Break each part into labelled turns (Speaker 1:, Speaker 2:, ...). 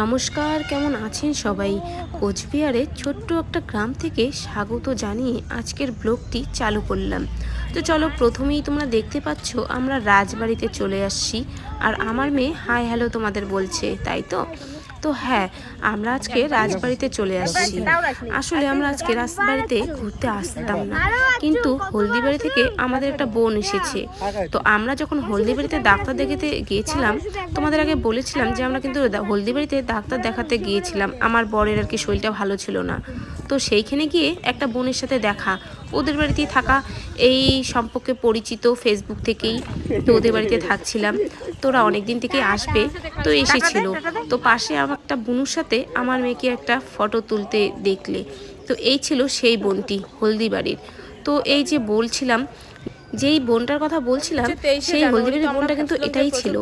Speaker 1: নমস্কার, কেমন আছেন সবাই? কোচবিহারের ছোট্ট একটা গ্রাম থেকে স্বাগত জানিয়ে আজকের ব্লগটি চালু করলাম। তো চলো প্রথমেই তোমরা দেখতে পাচ্ছ, আমরা রাজবাড়িতে চলে আসছি। আর আমার মেয়ে, হাই, হ্যালো তোমাদের বলছে, তাই তো? তো হ্যাঁ আমরা আজকে রাজবাড়িতে চলে আসছি। আসলে আমরা আজকে রাজবাড়িতে ঘুরতে আসতাম না। কিন্তু হলদিবাড়ি থেকে আমাদের একটা বোন এসেছে। তো আমরা যখন হলদিবাড়িতে ডাক্তার দেখাতে গিয়েছিলাম, তোমাদের আগে বলেছিলাম যে আমরা কিন্তু হলদিবাড়িতে ডাক্তার দেখাতে গিয়েছিলাম। আমার বরের আর কি শরীরটা ভালো ছিল না। তো সেইখানে গিয়ে একটা বোনের সাথে দেখা। ওদের বাড়িতেই থাকা। এই সম্পর্কে পরিচিত ফেসবুক থেকেই তো ওদের বাড়িতে থাকছিলাম। তোরা অনেক দিন থেকে আসবে। তো এসেছিল। তো পাশে আমার একটা বোনুর সাথে আমার মেয়েকে একটা ফটো তুলতে দেখলে। তো এই ছিল সেই বোনটি হলদিবাড়ির। তো এই যে বলছিলাম যেই বোনটার কথা বলছিলাম সেই হলদিবাড়ির বোনটা কিন্তু এটাই ছিল।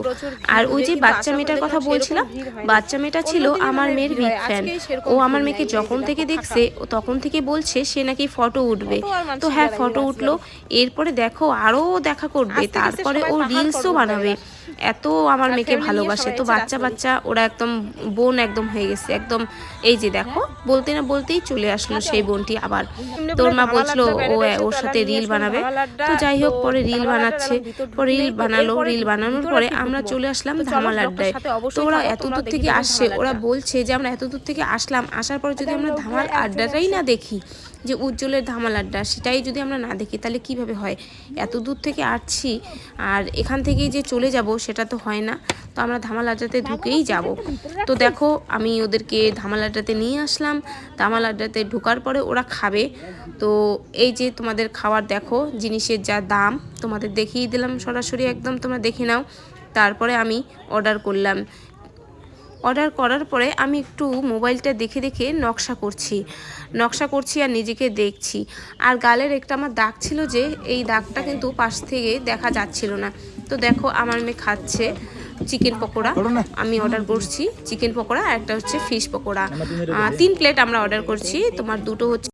Speaker 1: আর ওই যে বাচ্চা মেয়েটার কথা বলছিলাম বাচ্চা মেয়েটা ছিল আমার মেয়ের বিগ ফ্যান ও আমার মেয়েকে যখন থেকে দেখছে ও তখন থেকে বলছে সে নাকি ফটো উঠবে। তো হ্যাঁ ফটো উঠল। এরপরে দেখো আরও দেখা করবে তারপরে ও রিলসও বানাবে। এত আমার মেয়েকে ভালোবাসে। তো বাচ্চা বাচ্চা ওরা একদম বোন একদম হয়ে গেছে। একদম এই যে দেখো বলতে না বলতেই চলে আসলো সেই বোনটি আবার। তোর মা বলছিল ও ওর সাথে রিল বানাবে। তো যাই হোক পরে রিল বানাচ্ছে। পরে রিল বানালো রিল বানানোর পরে আমরা চলে আসলাম ধামাল আড্ডায় তো ওরা এত দূর থেকে আসছে ওরা বলছে যে আমরা এত দূর থেকে আসলাম আসার পরে যদি আমরা ধামাল আড্ডাটাই না দেখি যে উজ্জ্বলের ধামাল আড্ডা সেটাই যদি আমরা না দেখি তাহলে কীভাবে হয়? এত দূর থেকে আসছি আর এখান থেকেই যে চলে যাব সেটা তো হয় না। তো আমরা ধামালাড্ডাতে ঢুকেই যাব। তো দেখো আমি ওদেরকে ধামালাড্ডাতে নিয়ে আসলাম। ধামাল আড্ডাতে ঢোকার পরে ওরা খাবে। তো এই যে তোমাদের খাওয়ার দেখো জিনিসের যা দাম তোমাদের দেখিয়ে দিলাম সরাসরি একদম তোমরা দেখে নাও। তারপরে আমি অর্ডার করলাম। অর্ডার করার পরে আমি একটু মোবাইলটা দেখে দেখে নকশা করছি। নকশা করছি আর নিজেকে দেখছি। আর গালের একটা আমার দাগ ছিল যে এই দাগটা কিন্তু পাশ থেকে দেখা যাচ্ছিল না। তো দেখো আমার মেয়ে খাচ্ছে চিকেন পকোড়া। আমি অর্ডার করছি চিকেন পকোড়া আর একটা হচ্ছে ফিশ পকোড়া। তিন প্লেট আমরা অর্ডার করছি। তোমার দুটো হচ্ছে